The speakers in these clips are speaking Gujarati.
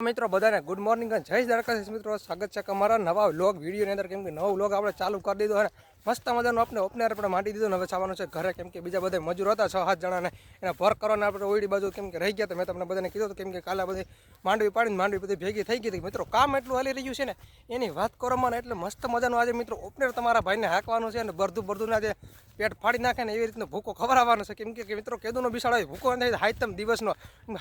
મિત્રો, બધાને ગુડ મોર્નિંગ અને જય દ્વારકાધીશ મિત્રો. સ્વાગત છે અમારા નવા વ્લોગ વિડીયોની અંદર. કેમ કે નવો વ્લોગ આપણે ચાલુ કરી દીધો અને મસ્ત મજાનો આપણે ઓપનર આપણે માંડી દીધું હવે જવાનું છે ઘરે. કેમ કે બીજા બધા મજૂર હતા, છ સાત જણાને. એને વર્ક કરવાના આપણે ઓઈડી બાજુ કેમ કે રહી ગયા તો મેં તમને બધાને કીધું કેમ કે કાલે બધી માંડવી પાડીને માંડવી બધી ભેગી થઈ ગઈ મિત્રો, કામ એટલું હાલી રહ્યું છે ને, એની વાત કરવામાં એટલે મસ્ત મજાનું આજે મિત્રો ઓપનર તમારા ભાઈને હાંકવાનું છે અને બરધું બરધું આજે પેટ ફાડી નાખે ને એવી રીતનો ભૂકો ખવડાવવાનો છે. કેમ કે મિત્રો, કેદુનો હોય, ભૂકો નથી હાઈતમ દિવસનો.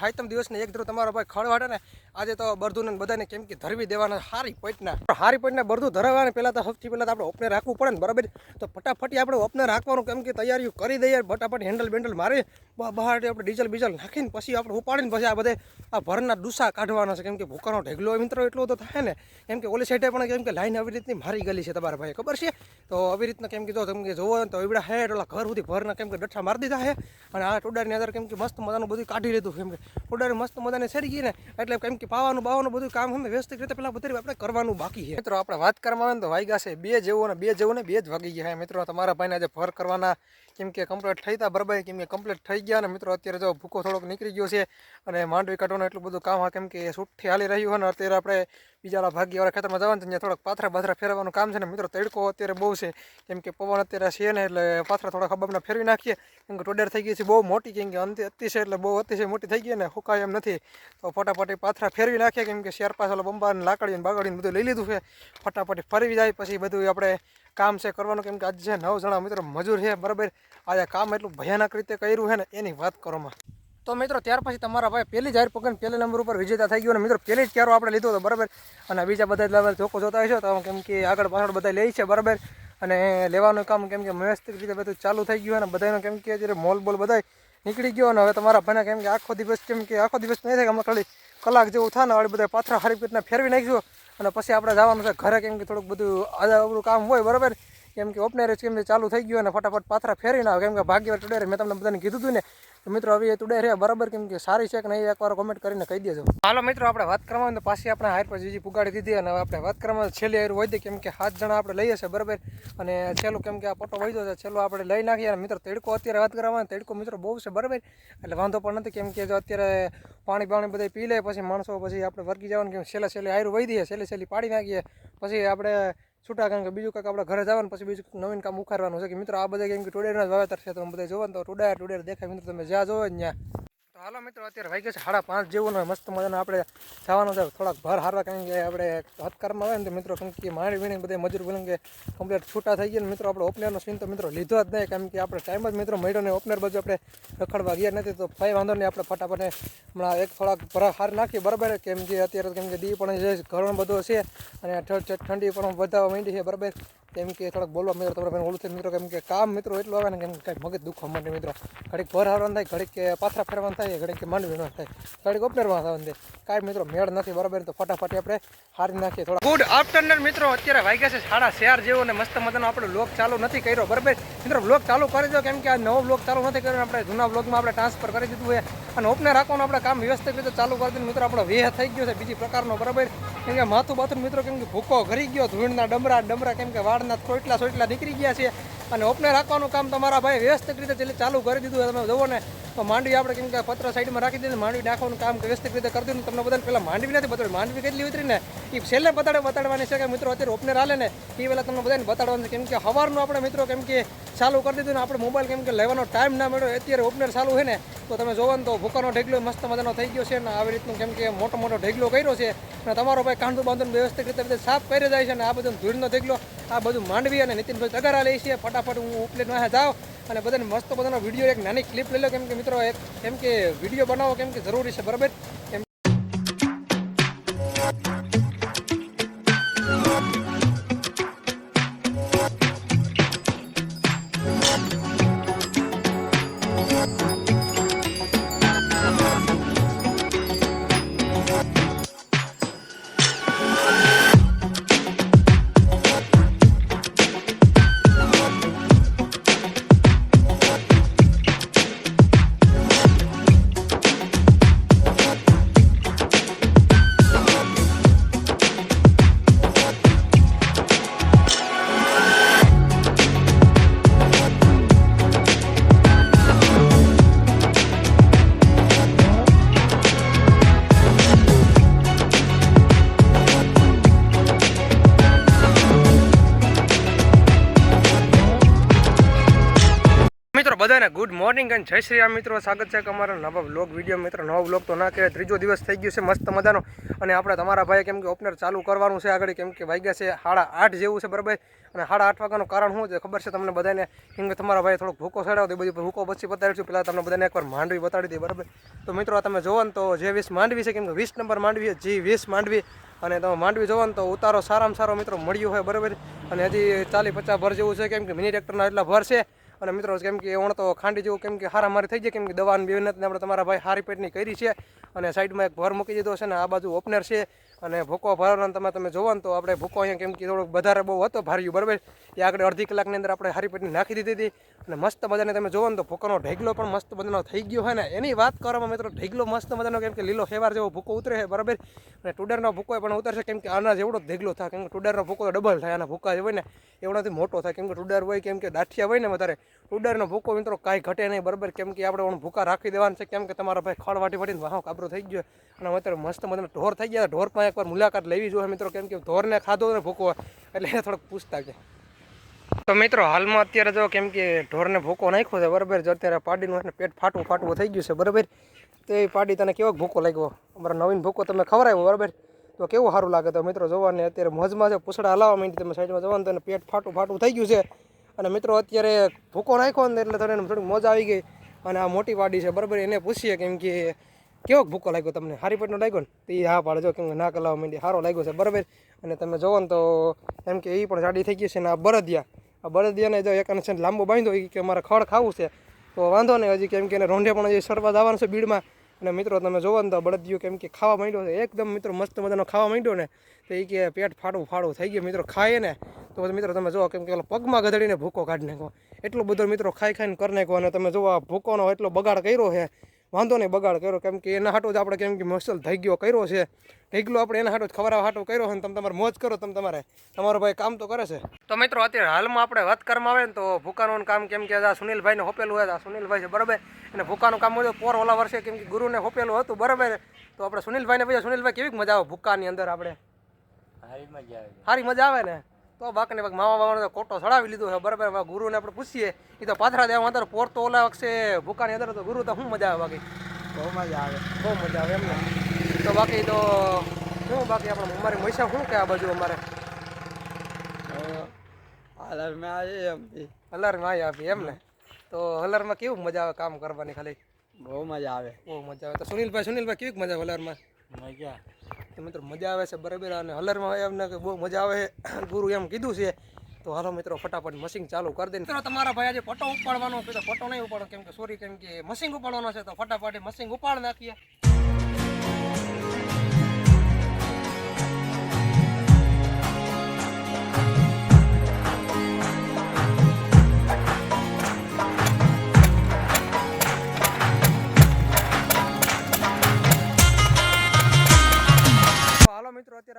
હાઈતમ દિવસને એક ધરું તમારો ભાઈ ખળવાડે ને, આજે તો બરધુને બધાને કેમ કે ધરવી દેવાના હારી પોઈન્ટના. હારી પોઈન્ટના બરધું ધરાવવાને પહેલાં તો સૌથી પહેલાં તો આપણે ઓપને રાખવું પડે ને, બરાબર? તો ફટાફટી આપણે ઓપને રાખવાનું, કેમ કે તૈયારીઓ કરી દઈએ ફટાફટ હેન્ડલ બેન્ડલ મારી બહાર આપણે ડીઝલ બીઝલ નાખીને પછી આપણે ઉપાડીને પછી આ બધે આ ભરના ડૂસા કાઢવાના છે. કેમ કે ભૂકાનો ઢેગલો મિત્રો, એટલો તો થાય ને. કેમ કે ઓલી સાઈડે પણ કેમ કે લાઈન આવી રીતની મારી ગયેલી છે તમારા ભાઈ ખબર છે? તો આવી રીતના કેમ કે જો તમે જોવો તો એવડા હે ઓલા ઘર સુધી ભરના કેમ કે ડઠ્ઠા મારી દીધા હે. અને આ ટોડાની અંદર કેમ કે મસ્ત મજાનું બધું કાઢી લીધું કેમ કે. ટોડાની મસ્ત મજાને સરી ગઈ ને, એટલે કેમ કે પાવાનું બાવાનું બધું કામ અમે વ્યવસ્થિત રીતે પેલા બધું આપણે કરવાનું બાકી છે. મિત્રો, આપણે વાત કરવામાં આવે ને તો વાગ્યા છે, બે જેવું ને બે જેવું ને બે જ વાગી ગયા મિત્રો, તમારા ભાઈને આજે ભર કરવાના કેમ કે કમ્પ્લીટ થઈ હતા બરાબર કેમ કે કમ્પ્લીટ થઈ ગયા ને. મિત્રો, અત્યારે જો ભૂકો થોડોક નીકળી ગયો છે અને માંડવી કાઢવાનું એટલું બધું કામ હા કેમ કે છૂટથી હાલી રહ્યું હોય ને, અત્યારે આપણે બીજા ભાગ્યવાળા ખેતરમાં જવાનું છે ત્યાં થોડાક પાથરા બાથરા ફેરવવાનું કામ છે ને મિત્રો તડકો અત્યારે બહુ છે. કેમ કે પવન અત્યારે છે ને એટલે પાથરા થોડા ખબાબના ફેરવી નાખીએ. કેમ કે ટોડેર થઈ ગઈ છે, બહુ મોટી કેમ કે અંતિ અતિશય એટલે બહુ અતિશય મોટી થઈ ગઈ ને હુકાય એમ નથી. તો ફટાફટી પાથરા ફેરવી નાખીએ કેમ કે શેર પાછળ બંબાને લાકડીને બાગડીને બધું લઈ લીધું છે. ફટાફટી ફરવી જાય, પછી બધું આપણે કામ છે કરવાનું. કેમ કે આજે નવ જણા મિત્રો મજૂર છે, બરાબર. આજે કામ એટલું ભયાનક રીતે કર્યું છે ને, એની વાત કરવામાં તો મિત્રો, ત્યાર પછી તમારા ભાઈ પહેલી જાહેર પગન પહેલા નંબર ઉપર વિજેતા થઈ ગયો અને મિત્રો, પહેલી જ ક્યારો આપણે લીધો હતો, બરાબર? અને બીજા બધા લેવલ ચોખ્ખો જોતા હશો તો કેમ કે આગળ પાછળ બધા લે છે, બરાબર? અને લેવાનું કામ કેમ કે વ્યવસ્થિત રીતે બધું ચાલુ થઈ ગયું અને બધાનું કેમ કે અત્યારે મોલ બોલ બધા નીકળી ગયો અને હવે તમારા ભાઈને કેમ કે આખો દિવસ કેમ કે આખો દિવસ નહીં થાય કે હમણાં ખાલી કલાક જેવું થાય ને હવે બધા પાથરા હરી રીતના ફેરવી નાખજો અને પછી આપણે જવાનું છે ઘરે કેમ કે થોડુંક બધું આદા કામ હોય, બરાબર? કેમ કે ઓપનર કેમ કે ચાલુ થઈ ગયું અને ફટાફટ પાથરા ફેરી ના કેમ કે ભાગ્યવાર ટુડેર મેં તમને બધાને કીધું હતું ને તો મિત્રો, હવે એ ટુડેર રહ્યા. બરાબર કેમ કે સારી છે કે નહીં, એકવાર કોમેન્ટ કરીને કહી દેજો. હાલો મિત્રો, આપણે વાત કરવા તો પાછી આપણે હાર પર જીજી પુગાડી દીધી અને આપણે વાત કરવામાં છેલ્લી હાર હોય કેમ કે સાત જણા આપણે લઈએ છીએ બરાબર? અને છેલ્લું કેમ કે આ પોટો વહી છે, છેલ્લો આપણે લઈ નાખીએ અને મિત્રો, તડકો અત્યારે વાત કરવામાં તડકો મિત્રો બહુ છે, બરાબર? એટલે વાંધો પણ નથી કેમ કે જો અત્યારે પાણી પાણી બધા પી લે, પછી માણસો પછી આપણે વર્ગી જવાનું કેમ છેલ્લે છેલ્લે આયરું વહી દઈએ છેલ્લે છેલ્લી પાડી નાખીએ. પછી આપણે છૂટા કારણ કે બીજું કાંઈક આપણે ઘરે જવાનું પછી બીજું નવીન કામ ઉખાડવાનું છે. કે મિત્રો, આ બધા કેમ કે ટોડેરના જ વાવેતર છે તમે બધા જોવો ને તો ટુડેર ટોડેર દેખાય. મિત્રો, તમે જ્યાં જોવો ને ત્યાં તો હાલો મિત્રો, અત્યારે વાગ્યા છે સાડા પાંચ જેવું ને મસ્ત મજાનું આપણે જવાનું છે. થોડાક ભાર હારવા કારણ કે આપણે હથકારમાં આવે ને તો મિત્રો કેમ કે માણી વીણી બધા મજૂર બોલે કે કમ્પ્લીટ છૂટા થઈ ગયા ને મિત્રો, આપણે ઓપનરનો સીન તો મિત્રો લીધો જ નહીં. કેમ કે આપણે ટાઈમ જ મિત્રો મળ્યો ને ઓપનર બાજુ આપણે રખડવા ગયા નથી તો ભાઈ વાંધો નહીં. આપણે ફટાફટ હમણાં એક થોડાક ભરા હાર નાખીએ, બરાબર? કેમ કે અત્યારે કેમ કે દી પણ છે ઘરણ બધો છે અને ઠંડી પણ વધારવા માંડી છે, બરાબર? કેમ કે થોડાક બોલવા મિત્રો, તમારે ઓલું થાય મિત્રો, કેમ કે કામ મિત્રો એટલું આવે ને કેમ કે મગજ દુખવા માંડે મિત્રો. ઘડીક ભર હારવાનું થાય, ઘડીક કે પાથરા ફેરવાનું થાય, ઘડીક કે માંડવી થાય. ઘડીક ઉપનેરવા થવાનું થાય કાંઈ મિત્રો મેળ નથી, બરાબર? તો ફટાફટ આપણે હારી નાખીએ થોડા ગુડ આફ્ટરનૂન મિત્રો, અત્યારે વાગ્યા છે સાડા શેર જેવો ને મસ્ત મજાનો આપણે બ્લોગ ચાલુ નથી કર્યો, બરાબર? મિત્રો બ્લોગ ચાલુ કરી દો, કેમ કે આ નવો બ્લોગ ચાલુ નથી કર્યો આપણે જૂના બ્લોગમાં આપણે ટ્રાન્સફર કરી દીધું છે. અને ઓપનર રાખવાનું, આપણે કામ વ્યવસ્થિત રીતે ચાલુ કરી દીધું મિત્રો, આપણો વેહ થઈ ગયો છે બીજી પ્રકારનો, બરાબર? કેમ કે માથું બાથું મિત્રો કેમ કે ભૂકો ઘરી ગયો, ધૂળના ડમરા ડમરા કેમ કે વાળના સોટલા સોટલા નીકળી ગયા છે. અને ઓપનર રાખવાનું કામ તમારા ભાઈ વ્યવસ્થિત રીતે ચાલુ કરી દીધું તમે જુઓ ને તો માંડવી આપણે કેમ કે પત્ર સાઈડમાં રાખી દઈએ માંડવી નાખવાનું કામ વ્યવસ્થિત રીતે કરી દઉં તમને બધાને પહેલાં માંડવી નથી બતાવી માંડવી કેટલી ઉતરી ને એ છેલ્લે બતાડે બતાડવાની છે કે મિત્રો અત્યારે ઓપનર હાલે ને એ પહેલાં તમને બધાને બતાડવાનું છે. કેમ કે સવારનું આપણે મિત્રો કેમ કે ચાલુ કરી દીધું ને, આપણે મોબાઈલ કેમ કે લેવાનો ટાઈમ ના મળ્યો. અત્યારે ઓપનર ચાલુ છે ને, તો તમે જોવો ને તો ભૂકાનો ઢેગલો મસ્ત મજાનો થઈ ગયો છે ને, આવી રીતનું કેમ કે મોટો મોટો ઢેગલો કર્યો છે. અને તમારો ભાઈ કાંડું બાંધું વ્યવસ્થિત રીતે સાફ કરી જાય છે અને આ બધું ધૂળનો ઢેગલો, આ બધું માંડવી અને નીતિનભાઈ તગારા લે છે. ફટાફટ હું ઉપલેટમાં જાઉં. અને બધાને મસ્ત બધાનો વીડિયો એક નાની ક્લિપ લઈ લો. કેમ કે મિત્રો, એક કેમ કે વીડિયો બનાવો કેમ કે જરૂરી છે, બરાબર? કેમ બધાને ગુડ મોર્નિંગ અને જય શ્રી રામ મિત્રો. સ્વાગત છે કે અમારા નવા બ્લોગ વીડિયો મિત્રો. નવો બ્લોગ તો ના કહેવાય, ત્રીજો દિવસ થઈ ગયો છે, મસ્ત મજાનો. અને આપણે તમારા ભાઈ કેમ કે ઓપનર ચાલુ કરવાનું છે આગળ, કેમ કે વાગ્યા છે સાડા આઠ જેવું છે બરાબર. અને સાડા આઠ વાગ્યાનું કારણ શું છે ખબર છે તમને બધાને? કેમ કે તમારા ભાઈ થોડોક ભૂકો ચડાવ્યો તો એ બધી ભૂકો પછી બતાવીશું પહેલાં તમને બધાને એકવાર માંડવી બતાડી દે બરાબર. તો મિત્રો તમે જોવો ને તો જે વીસ માંડવી છે, કેમ કે વીસ નંબર માંડવી છે, જી વીસ માંડવી. અને તમે માંડવી જોવો ને તો ઉતારો સારામાં સારો મિત્રો મળ્યો હોય, બરાબર. અને હજી ચાલી પચાસ ભર જેવું છે, કેમ કે મિની ટ્રેક્ટરના એટલા ભર છે. અને મિત્રો કેમ કે ઓણ તો ખાંડી જેવું કેમ કે હારા મારી થઈ જાય, કેમ કે દવાની બેનતને આપણે તમારા ભાઈ હારી પેટની કરી છે અને સાઈડમાં એક ભર મૂકી દીધો છે ને આ બાજુ ઓપનર છે. અને ભૂકો ભરવાનો તમે તમે જોવો ને તો આપણે ભૂકો અહીંયા કેમ કે થોડોક વધારે બહુ હતો, ભાર્યું, બરાબર? એ આગળ અડધી કલાકની અંદર આપણે હારી પેટની નાખી દીધી હતી. અને મસ્ત મજાને તમે જોવો ને તો ભૂકોનો ઢેગલો પણ મસ્ત મજાનો થઈ ગયો હોય ને. એની વાત કરવામાં મિત્રો ઢેગલો મસ્ત મજાનો કેમ કે લીલો ફેવાર જેવો ભૂકો ઉતરે છે, બરાબર? અને ટુડરનો ભૂકો પણ ઉતરશે, કેમ કે આના જેવડો ઢેગલો થાય. કેમ કે ટુડરનો ભૂકો ડબલ થાય, આના ભૂકા જે હોય ને. એવડાથી મોટો થાય. કેમ કે ટુડર હોય, કેમ કે દાઠિયા હોય ને વધારે. ટુડરનો ભૂકો મિત્રો કાંઈ ઘટે નહીં. બરાબર કેમ કે આપણે ઓણ ભૂકા રાખી દેવાનું છે. કેમ કે તમારા ભાઈ ખડ વાટી વાટીને વાહો કાબરો થઈ ગયો. અને અત્યારે મસ્ત મતલબ ઢોર થઈ ગયા ઢોર પણ એકવાર મુલાકાત લેવી જોઈએ મિત્રો. કેમ કે ઢોરને ખાધો ને ભૂકો એટલે એને થોડોક પૂછતા કે. તો મિત્રો, હાલમાં અત્યારે જો કેમ કે ઢોરને ભૂકો નાખ્યો છે. બરાબર જો અત્યારે પાડીનું એને પેટ ફાટવું ફાટવું થઈ ગયું છે. બરાબર? તો એ પાડી તને કેવો ભૂકો લાગ્યો? અમારા નવીન ભૂકો તમે ખવડાવ્યો, બરાબર? તો કેવું સારું લાગે તો મિત્રો જોવાને. અત્યારે મોજમાં છે. પૂછડા હલાવવા માંડી તમે સાઈડમાં જવાનું તો પેટ ફાટું ફાટું થઈ ગયું છે. અને મિત્રો અત્યારે ભૂકો નાખ્યો ને એટલે તમને થોડીક મોજ આવી ગઈ. અને આ મોટી પાડી છે, બરાબર, એને પૂછીએ કેમ કે કેવો ભૂકો લાગ્યો તમને? હારી પેટનો લાગ્યો ને? તો એ હા પાડે, જો કેમ કે ના કલાવવા માંડી સારો લાગ્યો છે, બરાબર. અને તમે જોવો ને તો એમ કે એ પણ જાડી થઈ ગઈ છે ને આ બળદિયા. આ બળદિયાને જો એક છે લાંબો બાંધ્યો કે મારે ખડ ખાવું છે. તો વાંધો નહીં, હજી કેમ કે એને રોંઢે પણ હજી સરવા જવાનું છે બીડમાં. અને મિત્રો, તમે જોવો ને તો બળદિયું કેમ કે ખાવા માંડ્યો છે. એકદમ મિત્રો મસ્ત મજાનો ખાવા માંડ્યો ને, તો એ કે પેટ ફાડવું ફાડવું થઈ ગયું. મિત્રો ખાય ને, તો મિત્રો તમે જુઓ કેમ કે ઓલો પગમાં ગધડીને ભૂકો કાઢી નાખો. એટલો બધો મિત્રો ખાઈ ખાઈને કરી નાખો અને તમે જોવો ભૂકોનો એટલો બગાડ કર્યો છે વાંધો નહીં બગાડ કર્યો. કેમ કે એના હાટો જ આપણે કેમ કે મસલ થઈ ગયો કર્યો છે. ઢીકલો આપણે એના હાટો જ ખવડાવવા હાટો કર્યો હોય ને તમે તમારે મોજ કરો તમે તમારે. તમારો ભાઈ કામ તો કરે છે. તો મિત્રો અત્યારે હાલમાં આપણે વાત કરવામાં આવે ને તો ભૂકાનું કામ કેમ કે આ સુનિલભાઈને હોપેલું હોય આ સુનિલભાઈ છે બરાબર? અને ભૂકાનું કામ હોય પોર ઓલા વર્ષે કેમ કે ગુરુને હોપેલું હતું બરાબર? તો આપણે સુનિલભાઈને પછી સુનિલભાઈ કેવી મજા આવે ભૂકાની અંદર આપણે? સારી મજા આવે ને? તો બાકને બાક માવા બાવાનો તો કોટો ચડાવી લીધો છે. બરાબર હવે ગુરુને આપણે પૂછીએ. એ તો પાથરા દેવા અંદર પોર તો ઓલા વખતે ભૂકાની અંદર તો ગુરુ તો શું મજા આવે બાકી? બહુ મજા આવે. બહુ મજા આવે એમને તો બાકી તો શું બાકી આપણે અમારી મૈસા શું કે આ બાજુ અમારે? હલરમાં આવી એમ હલરમાં આવી આપી એમ ને. તો હલરમાં કેવું મજા આવે કામ કરવાની ખાલી? બહુ મજા આવે. બહુ મજા આવે. તો સુનિલભાઈ સુનિલભાઈ કેવી મજા આવે હલરમાં મજા. તો મિત્રો મજા આવે છે બરાબર અને હલરમાં એમને કે બહુ મજા આવે ગુરુ એમ કીધું છે. તો હાલો મિત્રો ફટાફટ મશીન ચાલુ કરી દે મિત્રો તમારા ભાઈ આજે પટો ઉપાડવાનો છે તો પટો નહીં ઉપાડો, કેમ કે સોરી કેમ કે મશીન ઉપાડવાનો છે તો ફટાફટ મશીન ઉપાડ નાખીએ.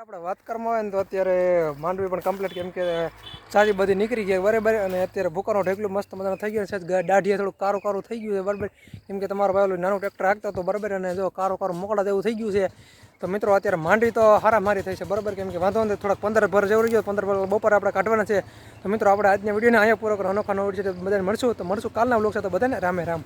આપણે વાત કરવામાં આવે ને તો અત્યારે માંડવી પણ કમ્પ્લીટ કેમ કે સારી બધી નીકળી ગઈ બરાબર અને અત્યારે ભૂકાનો ઢેકલું મસ્ત મજાનું થઈ ગયું છે. દાઢીએ થોડું કારું કારું થઈ ગયું છે, બરાબર? કેમ કે તમારો ભાઈ નાનું ટ્રેક્ટર હાંકતો હતો બરાબર, અને જો કારું કારું મોકળા જેવું થઈ ગયું છે, તો મિત્રો અત્યારે માંડવી તો હારા મારી થઈ છે, બરાબર? કેમ કે વાંધો નથી, થોડાક પંદર ભર જેવું ગયો, પંદર ભર બપોર આપણે કાઢવાના છે. તો મિત્રો, આપણે આજના વિડીયોને અહીંયા પૂરો કરો, અનોખા નવો છે તો બધાને મળશું. તો મળશું કાલના બ્લોગ છે તો બધાને, રામે રામ.